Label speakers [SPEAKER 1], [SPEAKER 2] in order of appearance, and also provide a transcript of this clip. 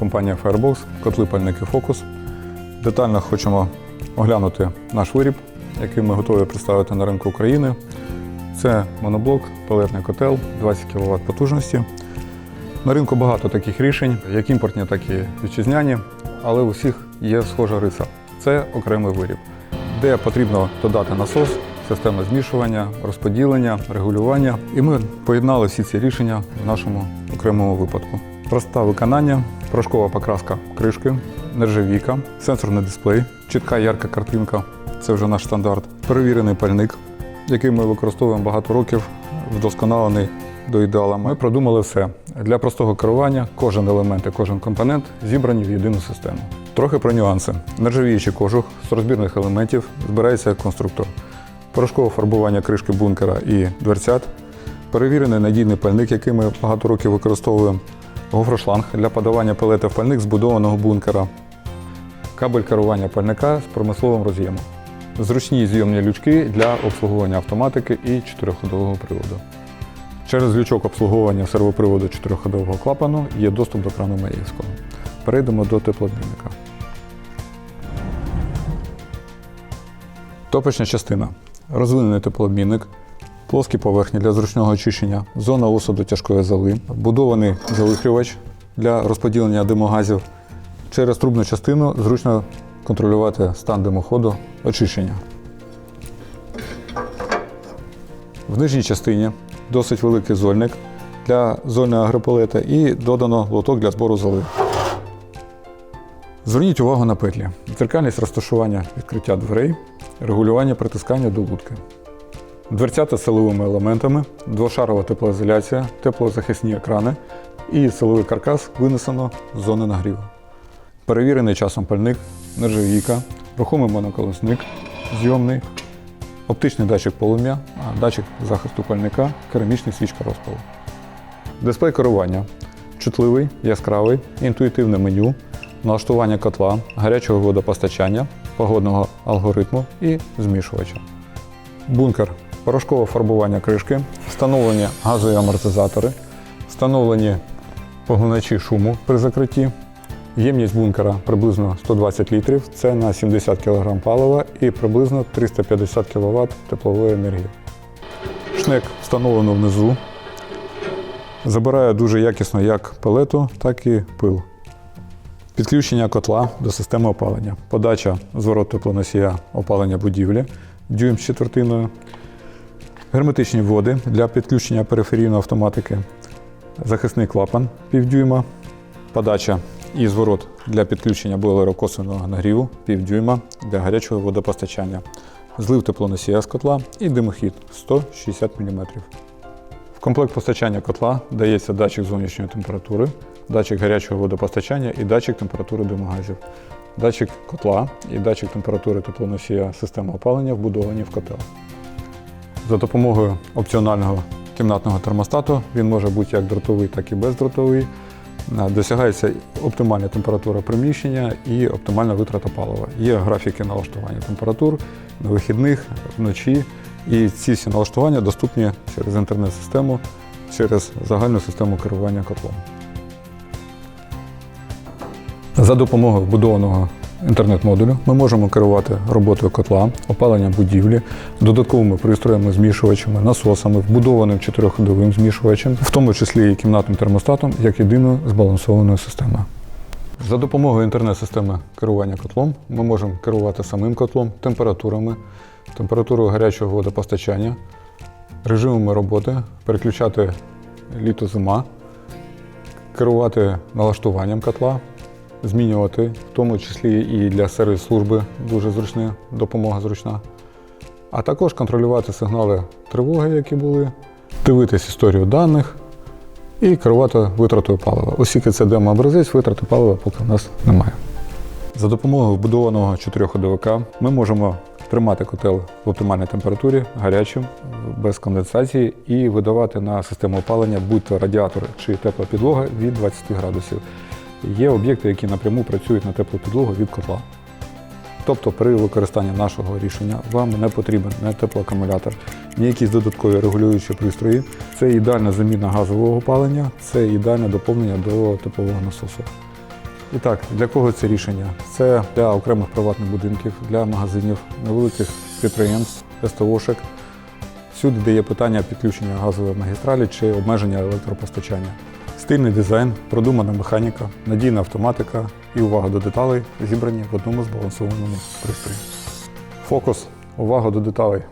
[SPEAKER 1] компанія Firebox, котли пальники Focus. Детально хочемо оглянути наш виріб, який ми готові представити на ринку України. Це моноблок, палетний котел, 20 кВт потужності. На ринку багато таких рішень, як імпортні, так і вітчизняні, але у всіх є схожа риса. Це окремий виріб, де потрібно додати насос, система змішування, розподілення, регулювання. І ми поєднали всі ці рішення в нашому окремому випадку. Просте виконання, порошкова покраска кришки, нержавійка, сенсорний дисплей, чітка ярка картинка це вже наш стандарт. Перевірений пальник, який ми використовуємо багато років, вдосконалений до ідеала. Ми продумали все. Для простого керування кожен елемент і кожен компонент зібрані в єдину систему. Трохи про нюанси. Нержавіючий кожух з розбірних елементів збирається як конструктор. Порошкове фарбування кришки бункера і дверцят. Перевірений надійний пальник, який ми багато років використовуємо. Гофрошланг для подавання пелети в пальник збудованого бункера. Кабель керування пальника з промисловим роз'ємом. Зручні зйомні лючки для обслуговування автоматики і чотириходового приводу. Через лючок обслуговування сервоприводу чотириходового клапану є доступ до крану Маєвського. Перейдемо до теплообмінника. Топочна частина. Розвинений теплообмінник, плоскі поверхні для зручного очищення, зона осаду тяжкої золи, будований завихрювач для розподілення димогазів. Через трубну частину зручно контролювати стан димоходу очищення. В нижній частині досить великий зольник для зольної агропалета і додано лоток для збору золи. Зверніть увагу на петлі. Дзеркальність розташування відкриття дверей, регулювання притискання до лутки. Дверцята з силовими елементами, двошарова теплоізоляція, теплозахисні екрани і силовий каркас винесено з зони нагріву. Перевірений часом пальник, нержавійка, рухомий моноколесник, зйомний, оптичний датчик полум'я, датчик захисту пальника, керамічний свічка розпалу. Дисплей керування. Чутливий, яскравий, інтуїтивне меню, налаштування котла, гарячого водопостачання, погодного алгоритму і змішувача. Бункер. Порошкове фарбування кришки, встановлені газові амортизатори, встановлені поглиначі шуму при закритті. Ємність бункера приблизно 120 літрів, це на 70 кг палива і приблизно 350 кВт теплової енергії. Шнек встановлено внизу. Забирає дуже якісно як пелету, так і пил. Підключення котла до системи опалення. Подача зворот теплоносія опалення будівлі, дюйм з четвертиною. Герметичні води для підключення периферійної автоматики. Захисний клапан півдюйма. Подача і зворот для підключення бойлера косвенного нагріву півдюйма для гарячого водопостачання. Злив теплоносія з котла і димохід 160 мм. В комплект постачання котла дається датчик зовнішньої температури, датчик гарячого водопостачання і датчик температури димогазів. Датчик котла і датчик температури теплоносія системи опалення вбудовані в котел. За допомогою опціонального кімнатного термостату він може бути як дротовий, так і бездротовий. Е, Досягається оптимальна температура приміщення і оптимальна витрата палива. Є графіки налаштування температур на вихідних, вночі. І ці всі налаштування доступні через інтернет-систему, через загальну систему керування котлом. За допомогою вбудованого інтернет-модулю ми можемо керувати роботою котла, опаленням будівлі, додатковими пристроями, змішувачами, насосами, вбудованим чотириходовим змішувачем, в тому числі і кімнатним термостатом, як єдиною збалансованою системою. За допомогою інтернет-системи керування котлом ми можемо керувати самим котлом, температурами, температурою гарячого водопостачання, режимами роботи, переключати літо-зима, керувати налаштуванням котла, змінювати, в тому числі і для сервіс-служби дуже зручна допомога зручна. А також контролювати сигнали тривоги, які були, дивитись історію даних і керувати витратою палива. Оскільки це демо-образець, витрати палива поки в нас немає. За допомогою вбудованого чотирьохходовика ми можемо тримати котел в оптимальній температурі, гарячим, без конденсації, і видавати на систему опалення будь-то радіатор чи тепла підлога від 20 градусів. Є об'єкти, які напряму працюють на теплу підлогу від котла. Тобто при використанні нашого рішення вам не потрібен не теплоакумулятор, ні якісь додаткові регулюючі пристрої. Це ідеальна заміна газового опалення, це ідеальне доповнення до теплового насосу. І так, для кого це рішення? Це для окремих приватних будинків, для магазинів, невеликих підприємств, СТОшек, всюди, де є питання підключення газової магістралі чи обмеження електропостачання. Стильний дизайн, продумана механіка, надійна автоматика і увага до деталей зібрані в одному збалансованому пристрої. Фокус, увага до деталей.